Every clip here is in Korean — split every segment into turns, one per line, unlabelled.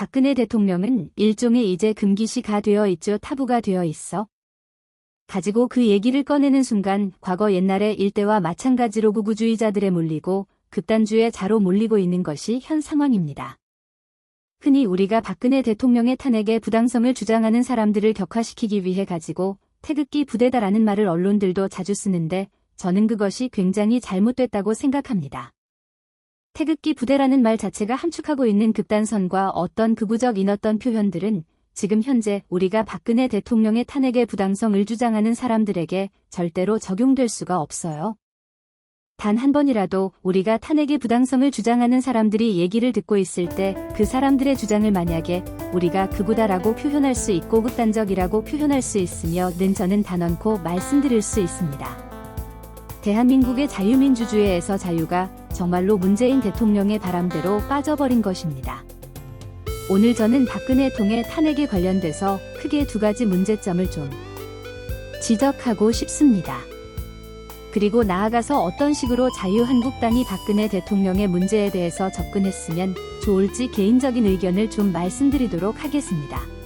박근혜 대통령은 일종의 이제 금기시가 되어 있죠. 타부가 되어 있어. 가지고 그 얘기를 꺼내는 순간 과거 옛날의 일대와 마찬가지로 구구주의자들에 몰리고 극단주의 자로 몰리고 있는 것이 현 상황입니다. 흔히 우리가 박근혜 대통령의 탄핵의 부당성을 주장하는 사람들을 격화시키기 위해 가지고 태극기 부대다라는 말을 언론들도 자주 쓰는데 저는 그것이 굉장히 잘못됐다고 생각합니다. 태극기 부대라는 말 자체가 함축하고 있는 극단선과 어떤 극우적인 어떤 표현들은 지금 현재 우리가 박근혜 대통령의 탄핵의 부당성을 주장하는 사람들에게 절대로 적용될 수가 없어요. 단 한 번이라도 우리가 탄핵의 부당성을 주장하는 사람들이 얘기를 듣고 있을 때 그 사람들의 주장을 만약에 우리가 극우다라고 표현할 수 있고 극단적이라고 표현할 수 있으며 는 저는 단언코 말씀드릴 수 있습니다. 대한민국의 자유민주주의에서 자유가 정말로 문재인 대통령의 바람대로 빠져버린 것입니다. 오늘 저는 박근혜 통해 탄핵에 관련돼서 크게 두 가지 문제점을 좀 지적하고 싶습니다. 그리고 나아가서 어떤 식으로 자유한국당이 박근혜 대통령의 문제에 대해서 접근했으면 좋을지 개인적인 의견을 좀 말씀드리도록 하겠습니다.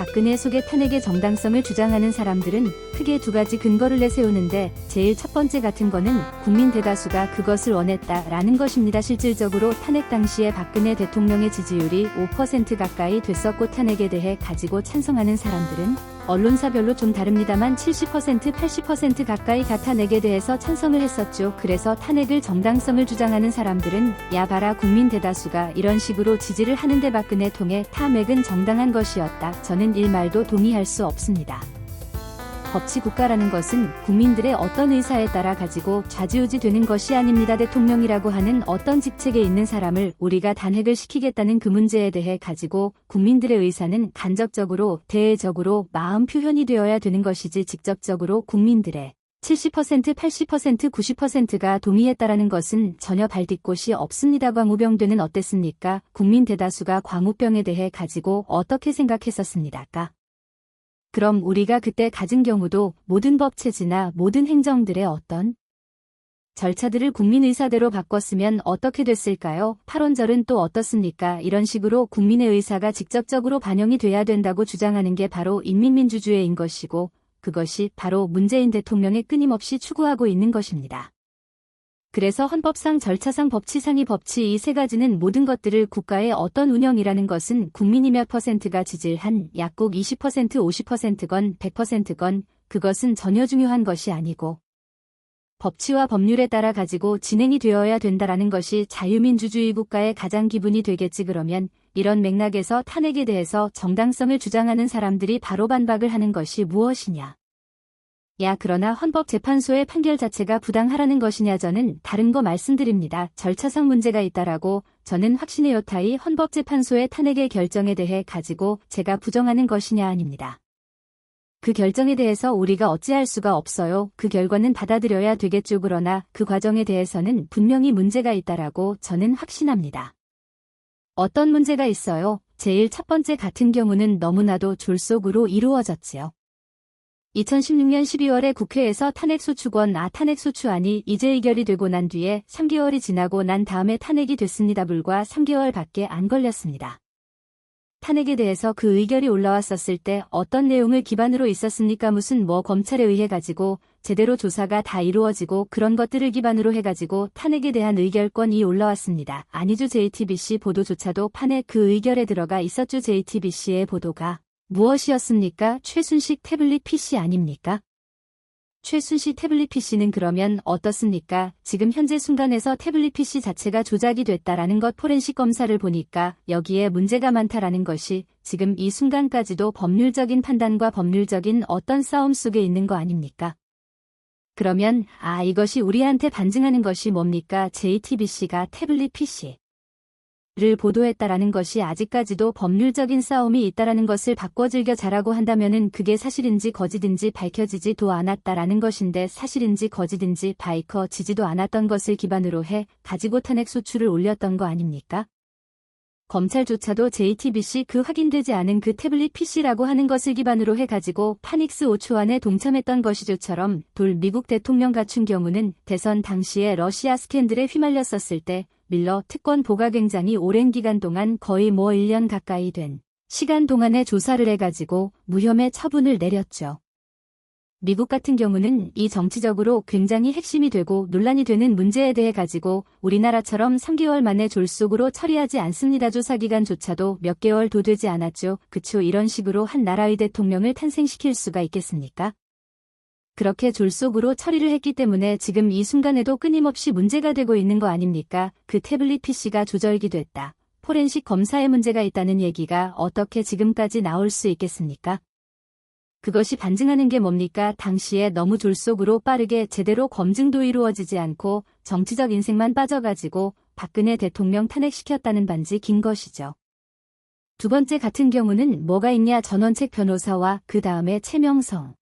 박근혜 속의 탄핵의 정당성을 주장하는 사람들은 크게 두 가지 근거를 내세우는데 제일 첫 번째 같은 거는 국민 대다수가 그것을 원했다라는 것입니다. 실질적으로 탄핵 당시에 박근혜 대통령의 지지율이 5% 가까이 됐었고 탄핵에 대해 가지고 찬성하는 사람들은 언론사별로 좀 다릅니다만 70% 80% 가까이 다 탄핵에 대해서 찬성을 했었죠. 그래서 탄핵을 정당성을 주장하는 사람들은 야 봐라 국민 대다수가 이런 식으로 지지를 하는데 박근혜 통해 탄핵은 정당한 것이었다. 저는 일말도 동의할 수 없습니다. 법치 국가라는 것은 국민들의 어떤 의사에 따라 가지고 좌지우지 되는 것이 아닙니다. 대통령이라고 하는 어떤 직책에 있는 사람을 우리가 단핵을 시키겠다는 그 문제에 대해 가지고 국민들의 의사는 간접적으로 대외적으로 마음 표현이 되어야 되는 것이지 직접적으로 국민들의 70% 80% 90%가 동의했다라는 것은 전혀 발뒤꽃이 없습니다. 광우병되는 어땠습니까? 국민 대다수가 광우병에 대해 가지고 어떻게 생각했었습니까? 그럼 우리가 그때 가진 경우도 모든 법체지나 모든 행정들의 어떤 절차들을 국민의사대로 바꿨으면 어떻게 됐을까요? 8원절은 또 어떻습니까? 이런 식으로 국민의 의사가 직접적으로 반영이 돼야 된다고 주장하는 게 바로 인민민주주의인 것이고 그것이 바로 문재인 대통령이 끊임없이 추구하고 있는 것입니다. 그래서 헌법상 절차상 법치상의 법치 이 세 가지는 모든 것들을 국가의 어떤 운영이라는 것은 국민이 몇 퍼센트가 지지를 한 약국 20% 50%건 100%건 그것은 전혀 중요한 것이 아니고 법치와 법률에 따라 가지고 진행이 되어야 된다라는 것이 자유민주주의 국가의 가장 기분이 되겠지 그러면 이런 맥락에서 탄핵에 대해서 정당성을 주장하는 사람들이 바로 반박을 하는 것이 무엇이냐. 야 그러나 헌법재판소의 판결 자체가 부당하라는 것이냐 저는 다른 거 말씀드립니다. 절차상 문제가 있다라고 저는 확신해요 타이 헌법재판소의 탄핵의 결정에 대해 가지고 제가 부정하는 것이냐 아닙니다. 그 결정에 대해서 우리가 어찌할 수가 없어요. 그 결과는 받아들여야 되겠죠. 그러나 그 과정에 대해서는 분명히 문제가 있다라고 저는 확신합니다. 어떤 문제가 있어요? 제일 첫 번째 같은 경우는 너무나도 졸속으로 이루어졌지요. 2016년 12월에 국회에서 탄핵소추권 아 탄핵소추안이 이제 의결이 되고 난 뒤에 3개월이 지나고 난 다음에 탄핵이 됐습니다. 불과 3개월밖에 안 걸렸습니다. 탄핵에 대해서 그 의결이 올라왔었을 때 어떤 내용을 기반으로 있었습니까? 무슨 뭐 검찰에 의해 가지고 제대로 조사가 다 이루어지고 그런 것들을 기반으로 해가지고 탄핵에 대한 의결권이 올라왔습니다. 아니죠 JTBC 보도조차도 판에 그 의결에 들어가 있었죠 JTBC의 보도가. 무엇이었습니까? 최순식 태블릿 PC 아닙니까? 최순식 태블릿 PC는 그러면 어떻습니까? 지금 현재 순간에서 태블릿 PC 자체가 조작이 됐다라는 것 포렌식 검사를 보니까 여기에 문제가 많다라는 것이 지금 이 순간까지도 법률적인 판단과 법률적인 어떤 싸움 속에 있는 거 아닙니까? 그러면 아 이것이 우리한테 반증하는 것이 뭡니까? JTBC가 태블릿 PC 를 보도했다라는 것이 아직까지도 법률적인 싸움이 있다라는 것을 바꿔 즐겨 자라고 한다면은 그게 사실인지 거짓인지 밝혀지지도 않았다라는 것인데 사실인지 거짓인지 밝혀지지도 않았던 것을 기반으로 해 가지고 탄핵 소추를 올렸던 거 아닙니까? 검찰조차도 JTBC 그 확인되지 않은 그 태블릿 PC라고 하는 것을 기반으로 해가지고 파닉스 5초안에 동참했던 것이죠처럼 돌 미국 대통령 같은 경우는 대선 당시에 러시아 스캔들에 휘말렸었을 때 밀러 특권 보가 굉장히 오랜 기간 동안 거의 뭐 1년 가까이 된 시간 동안에 조사를 해가지고 무혐의 처분을 내렸죠. 미국 같은 경우는 이 정치적으로 굉장히 핵심이 되고 논란이 되는 문제에 대해 가지고 우리나라처럼 3개월 만에 졸속으로 처리하지 않습니다. 조사 기간조차도 몇 개월도 되지 않았죠. 그쵸 이런 식으로 한 나라의 대통령을 탄생시킬 수가 있겠습니까? 그렇게 졸속으로 처리를 했기 때문에 지금 이 순간에도 끊임없이 문제가 되고 있는 거 아닙니까? 그 태블릿 PC가 조절기 됐다. 포렌식 검사에 문제가 있다는 얘기가 어떻게 지금까지 나올 수 있겠습니까? 그것이 반증하는 게 뭡니까? 당시에 너무 졸속으로 빠르게 제대로 검증도 이루어지지 않고 정치적 인생만 빠져가지고 박근혜 대통령 탄핵시켰다는 반지 긴 것이죠. 두 번째 같은 경우는 뭐가 있냐 전원책 변호사와 그 다음에 최명성.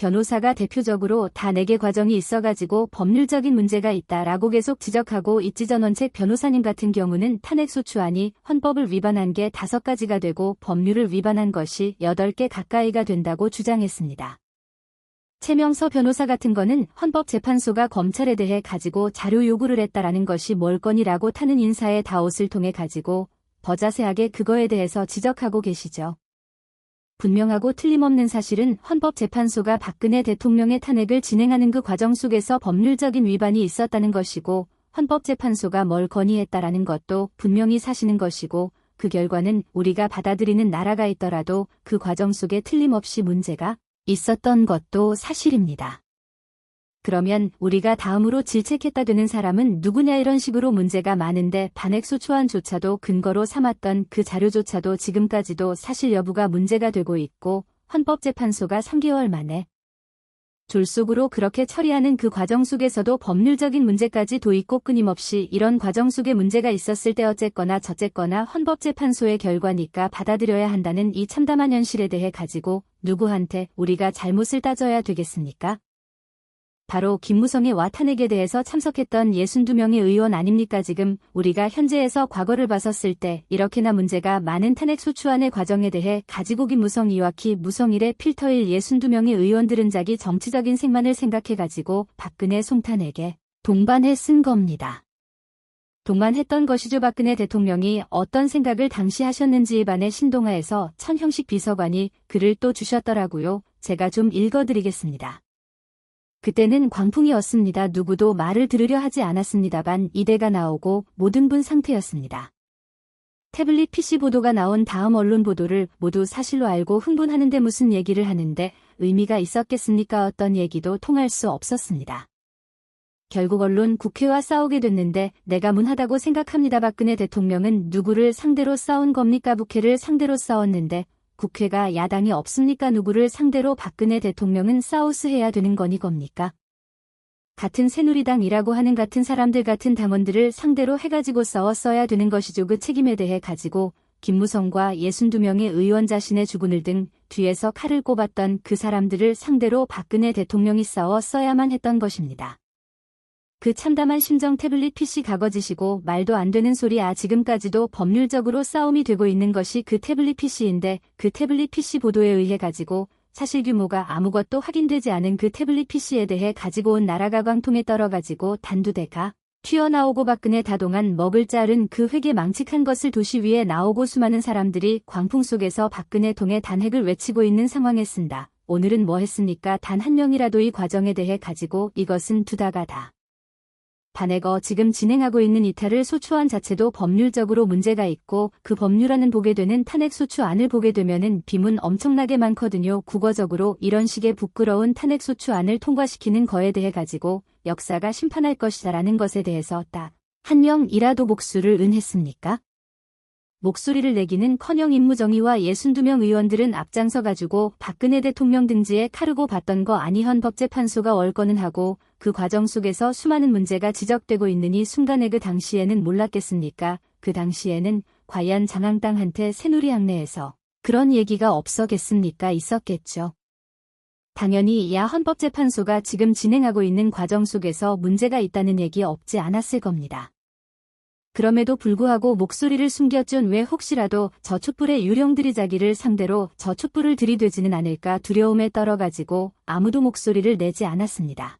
변호사가 대표적으로 다 4개 과정이 있어가지고 법률적인 문제가 있다라고 계속 지적하고 있지 전 원책 변호사님 같은 경우는 탄핵소추안이 헌법을 위반한 게 5가지가 되고 법률을 위반한 것이 8개 가까이가 된다고 주장했습니다. 최명서 변호사 같은 거는 헌법재판소가 검찰에 대해 가지고 자료 요구를 했다라는 것이 뭘 건이라고 타는 인사의 다옷을 통해 가지고 버자세하게 그거에 대해서 지적하고 계시죠. 분명하고 틀림없는 사실은 헌법재판소가 박근혜 대통령의 탄핵을 진행하는 그 과정 속에서 법률적인 위반이 있었다는 것이고 헌법재판소가 뭘 건의했다라는 것도 분명히 사시는 것이고 그 결과는 우리가 받아들이는 나라가 있더라도 그 과정 속에 틀림없이 문제가 있었던 것도 사실입니다. 그러면 우리가 다음으로 질책했다 되는 사람은 누구냐 이런 식으로 문제가 많은데 반핵소 초안조차도 근거로 삼았던 그 자료조차도 지금까지도 사실 여부가 문제가 되고 있고 헌법재판소가 3개월 만에 졸속으로 그렇게 처리하는 그 과정 속에서도 법률적인 문제까지 도입고 끊임없이 이런 과정 속에 문제가 있었을 때 어쨌거나 저쨌거나 헌법재판소의 결과니까 받아들여야 한다는 이 참담한 현실에 대해 가지고 누구한테 우리가 잘못을 따져야 되겠습니까? 바로 김무성의 와 탄핵에 대해서 참석했던 62명의 의원 아닙니까 지금 우리가 현재에서 과거를 봤었을 때 이렇게나 문제가 많은 탄핵 소추안의 과정에 대해 가지고 김무성 이와키 무성일의 필터일 62명의 의원들은 자기 정치적인 생만을 생각해가지고 박근혜 송탄에게 동반해 쓴 겁니다. 동반했던 것이죠 박근혜 대통령이 어떤 생각을 당시 하셨는지에 반해 신동아에서 천형식 비서관이 글을 또 주셨더라고요. 제가 좀 읽어드리겠습니다. 그때는 광풍이었습니다. 누구도 말을 들으려 하지 않았습니다만 이대가 나오고 모든 분 상태였습니다. 태블릿 PC 보도가 나온 다음 언론 보도를 모두 사실로 알고 흥분하는데 무슨 얘기를 하는데 의미가 있었겠습니까? 어떤 얘기도 통할 수 없었습니다. 결국 언론 국회와 싸우게 됐는데 내가 문하다고 생각합니다. 박근혜 대통령은 누구를 상대로 싸운 겁니까? 국회를 상대로 싸웠는데 국회가 야당이 없습니까? 누구를 상대로 박근혜 대통령은 싸우스해야 되는 거니 겁니까? 같은 새누리당이라고 하는 같은 사람들 같은 당원들을 상대로 해가지고 싸웠어야 되는 것이죠. 그 책임에 대해 가지고 김무성과 62명의 의원 자신의 주군을 등 뒤에서 칼을 꼽았던 그 사람들을 상대로 박근혜 대통령이 싸웠어야만 했던 것입니다. 그 참담한 심정 태블릿 PC 가거지시고 말도 안 되는 소리야 지금까지도 법률적으로 싸움이 되고 있는 것이 그 태블릿 PC인데 그 태블릿 PC 보도에 의해 가지고 사실 규모가 아무것도 확인되지 않은 그 태블릿 PC에 대해 가지고 온 나라가 광통에 떨어가지고 단두대가 튀어나오고 박근혜 다동안 먹을 자른 그 회계 망측한 것을 도시 위에 나오고 수많은 사람들이 광풍 속에서 박근혜 동의 단핵을 외치고 있는 상황에 쓴다. 오늘은 뭐 했습니까? 단 한 명이라도 이 과정에 대해 가지고 이것은 두다가 다. 단핵어 지금 진행하고 있는 이탈을 소추안 자체도 법률적으로 문제가 있고 그 법률안은 보게 되는 탄핵 소추안을 보게 되면은 비문 엄청나게 많거든요. 국어적으로 이런 식의 부끄러운 탄핵 소추안을 통과시키는 거에 대해 가지고 역사가 심판할 것이다라는 것에 대해서 딱 한 명이라도 목수를 은했습니까? 목소리를 내기는 커녕 임무정의와 62명 의원들은 앞장서 가지고 박근혜 대통령 등지에 카르고 봤던 거 아니 헌법재판소가 월권은 하고 그 과정 속에서 수많은 문제가 지적되고 있느니 순간에 그 당시에는 몰랐겠습니까? 그 당시에는 과연 장항땅한테 새누리항내에서 그런 얘기가 없었겠습니까? 있었겠죠. 당연히 야 헌법재판소가 지금 진행하고 있는 과정 속에서 문제가 있다는 얘기 없지 않았을 겁니다. 그럼에도 불구하고 목소리를 숨겼준 왜 혹시라도 저 촛불의 유령들이 자기를 상대로 저 촛불을 들이대지는 않을까 두려움에 떨어가지고 아무도 목소리를 내지 않았습니다.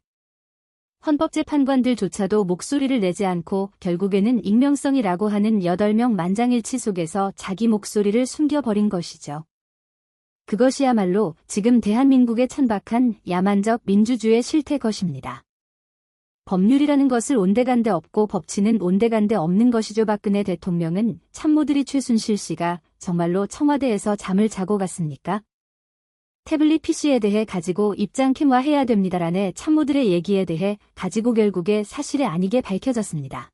헌법재판관들조차도 목소리를 내지 않고 결국에는 익명성이라고 하는 8명 만장일치 속에서 자기 목소리를 숨겨버린 것이죠. 그것이야말로 지금 대한민국에 천박한 야만적 민주주의 실태 것입니다. 법률이라는 것을 온데간데 없고 법치는 온데간데 없는 것이죠. 박근혜 대통령은 참모들이 최순실 씨가 정말로 청와대에서 잠을 자고 갔습니까? 태블릿 PC에 대해 가지고 입장 캠화해야 됩니다라는 참모들의 얘기에 대해 가지고 결국에 사실이 아니게 밝혀졌습니다.